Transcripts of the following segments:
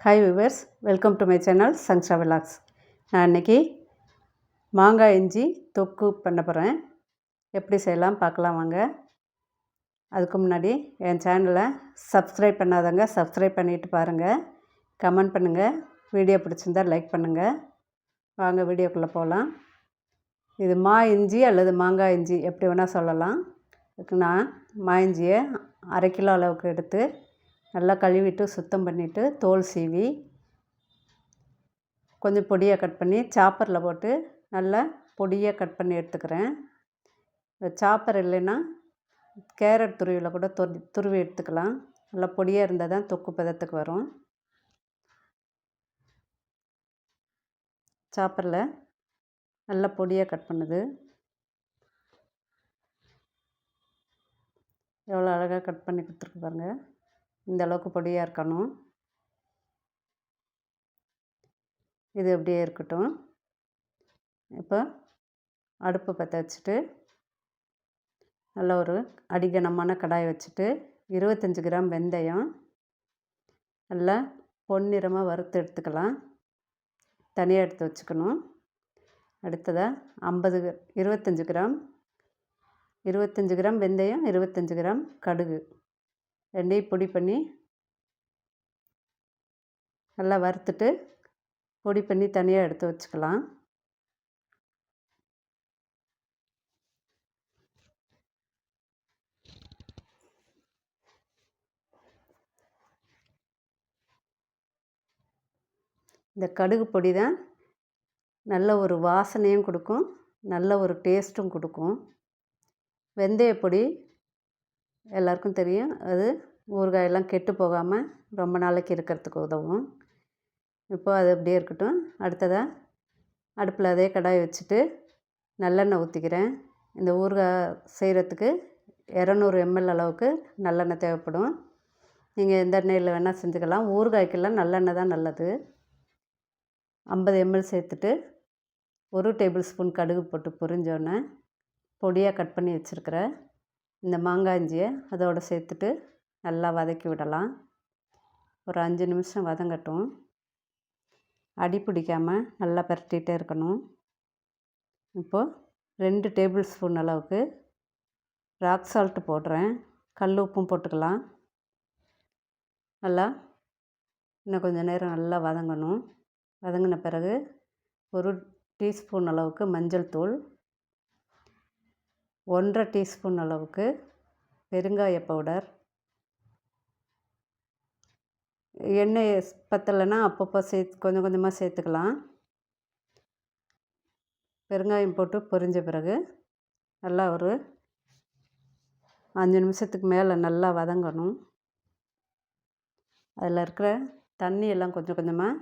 Hi viewers welcome to my channel சங்ஷா vlogs நான் இன்றைக்கி மாங்காய் இஞ்சி தொக்கு பண்ண போகிறேன் எப்படி செய்யலாம் பார்க்கலாம் வாங்க. அதுக்கு முன்னாடி என் சேனலை சப்ஸ்கிரைப் பண்ணாதவங்க சப்ஸ்கிரைப் பண்ணிவிட்டு பாருங்கள் கமெண்ட் பண்ணுங்கள் வீடியோ பிடிச்சிருந்தா லைக் பண்ணுங்கள் வாங்க வீடியோக்குள்ளே போகலாம் இது மா இஞ்சி அல்லது மாங்காய் இஞ்சி எப்படி வேணால் சொல்லலாம். இதுக்கு நான் மா இஞ்சியை அரை கிலோ அளவுக்கு எடுத்து நல்லா கழுவிட்டு சுத்தம் பண்ணிவிட்டு தோல் சீவி கொஞ்சம் பொடியாக கட் பண்ணி சாப்பரில் போட்டு நல்லா பொடியாக கட் பண்ணி எடுத்துக்கிறேன். சாப்பர் இல்லைன்னா கேரட் துருவியில் கூட துரு துருவி எடுத்துக்கலாம். நல்லா பொடியாக இருந்தால் தான் தொக்கு பதத்துக்கு வரும். சாப்பரில் நல்லா பொடியாக கட் பண்ணுது. எவ்வளோ அழகாக கட் பண்ணி கொடுத்துருக்கு பாருங்கள் இந்த அளவுக்கு பொடியாக இருக்கணும். இது அப்படியே இருக்கட்டும். இப்போ அடுப்பு பற்ற வச்சுட்டு நல்ல ஒரு அடிகனமான கடாய் வச்சுட்டு இருபத்தஞ்சி கிராம் வெந்தயம் நல்லா பொன்னிறமாக வறுத்து எடுத்துக்கலாம். தனியாக எடுத்து வச்சுக்கணும். அடுத்ததாக ஐம்பது இருபத்தஞ்சி கிராம் இருபத்தஞ்சி கிராம் வெந்தயம் இருபத்தஞ்சி கிராம் கடுகு. ரெண்டையும் பொடி பண்ணி நல்லா வறுத்துட்டு பொடி பண்ணி தனியாக எடுத்து வச்சுக்கலாம். இந்த கடுகு பொடி தான் நல்ல ஒரு வாசனையும் கொடுக்கும் நல்ல ஒரு டேஸ்ட்டும் கொடுக்கும். வெந்தய பொடி எல்லாருக்கும் தெரியும். அது ஊறுகாயெல்லாம் கெட்டு போகாமல் ரொம்ப நாளைக்கு இருக்கிறதுக்கு உதவும். இப்போது அது அப்படியே இருக்கட்டும். அடுத்ததாக அடுப்பில் அதே கடாய் வச்சுட்டு நல்லெண்ணெய் ஊற்றிக்கிறேன் இந்த ஊறுகாய் செய்கிறதுக்கு இரநூறு எம்எல் அளவுக்கு நல்லெண்ணெய் தேவைப்படும். நீங்கள் எந்த எண்ணெயில் வேணால் செஞ்சுக்கலாம். ஊறுகாய்க்கெல்லாம் நல்லெண்ணெய் தான் நல்லது. ஐம்பது எம்எல் சேர்த்துட்டு ஒரு டேபிள் ஸ்பூன் கடுகு போட்டு பொரிஞ்சோடனே பொடியாக கட் பண்ணி வச்சுருக்கிறேன் இந்த மாங்காஞ்சியை அதோடு சேர்த்துட்டு நல்லா வதக்கி விடலாம். ஒரு அஞ்சு நிமிஷம் வதங்கட்டும். அடி பிடிக்காமல் நல்லா பரட்டிகிட்டே இருக்கணும். இப்போது ரெண்டு டேபிள் ஸ்பூன் அளவுக்கு ராக் சால்ட்டு போடுறேன். கல் உப்பும் போட்டுக்கலாம். நல்லா இன்னும் கொஞ்சம் நேரம் நல்லா வதங்கணும். வதங்கின பிறகு ஒரு டீஸ்பூன் அளவுக்கு மஞ்சள் தூள். ஒன்றரை டீஸ்பூன் அளவுக்கு பெருங்காய பவுடர். எண்ணெய் பத்தலைன்னா அப்பப்போ சேர்த்து கொஞ்சம் கொஞ்சமாக சேர்த்துக்கலாம். பெருங்காயம் போட்டு பொரிஞ்ச பிறகு நல்லா ஒரு அஞ்சு நிமிஷத்துக்கு மேலே நல்லா வதங்கணும். அதில் இருக்கிற தண்ணி எல்லாம் கொஞ்சம் கொஞ்சமாக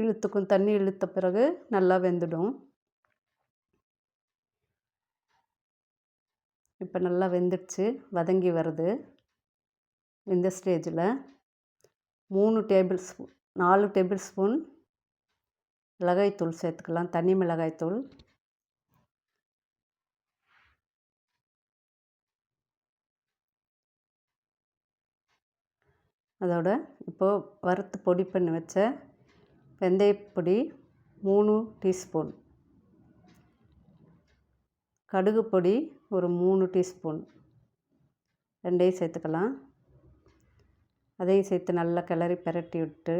இழுத்துக்கும் தண்ணி இழுத்த பிறகு நல்லா வெந்துடும். இப்போ நல்லா வெந்துடுச்சு வதங்கி வருது. இந்த ஸ்டேஜில் மூணு டேபிள் ஸ்பூன் நாலு டேபிள் ஸ்பூன் மிளகாய்த்தூள் சேர்த்துக்கலாம் தனி மிளகாய்த்தூள். அதோட இப்போது வறுத்து பொடி பண்ணி வச்ச வெந்தயப்பொடி மூணு டீஸ்பூன். கடுகு பொடி ஒரு மூணு டீஸ்பூன். ரெண்டையும் சேர்த்துக்கலாம். அதையும் சேர்த்து நல்லா கிளறி பிரட்டி விட்டு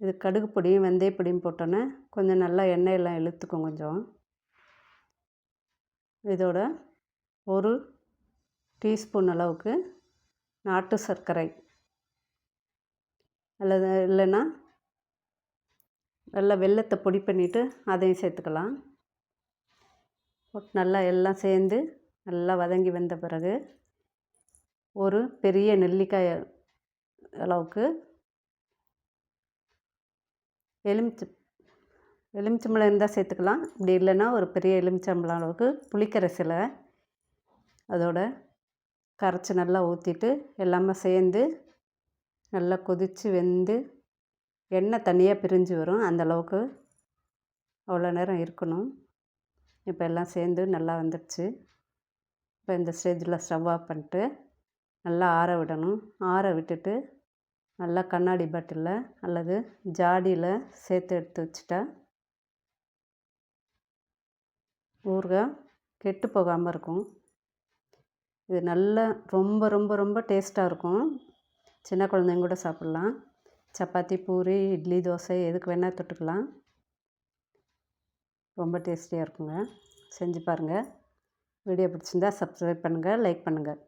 இது கடுகு பொடியும் வெந்தயப்பொடியும் போட்டோன்னே கொஞ்சம் நல்லா எண்ணெயெல்லாம் இழுத்துக்கும் கொஞ்சம். இதோட ஒரு டீஸ்பூன் அளவுக்கு நாட்டு சர்க்கரை. அல்லது இல்லைன்னா நல்லா வெல்லத்தை பொடி பண்ணிவிட்டு அதையும் சேர்த்துக்கலாம். நல்லா எல்லாம் சேர்ந்து நல்லா வதங்கி வந்த பிறகு ஒரு பெரிய நெல்லிக்காய் அளவுக்கு எலுமிச்சை எலுமிச்சம்பழம் இருந்தால் சேர்த்துக்கலாம். இப்படி இல்லைன்னா ஒரு பெரிய எலுமிச்சம்பழம் அளவுக்கு புளிக்கரைசலை அதோட கரைச்சி நல்லா ஊற்றிட்டு எல்லாமே சேர்ந்து நல்லா கொதித்து வெந்து எண்ணெய் தனியாக பிரிஞ்சு வரும். அந்தளவுக்கு அவ்வளோ நேரம் இருக்கணும். இப்போ எல்லாம் சேர்ந்து நல்லா வந்துடுச்சு. இப்போ இந்த ஸ்டேஜில் ஸ்டவ் ஆஃப் பண்ணிட்டு நல்லா ஆற விடணும். ஆற விட்டுட்டு நல்லா கண்ணாடி பாட்டிலில் அல்லது ஜாடியில் சேர்த்து எடுத்து வச்சுட்டா ஊறுகாய் கெட்டு போகாமல் இருக்கும். இது நல்லா ரொம்ப ரொம்ப ரொம்ப டேஸ்ட்டாக இருக்கும். சின்ன குழந்தைங்க கூட சாப்பிட்லாம். சப்பாத்தி பூரி இட்லி தோசை எதுக்கு வேணால் தொட்டுக்கலாம். ரொம்ப டேஸ்டியாக இருக்குங்க. செஞ்சு பாருங்கள் வீடியோ பிடிச்சிருந்தா சப்ஸ்கிரைப் பண்ணுங்கள் லைக் பண்ணுங்கள்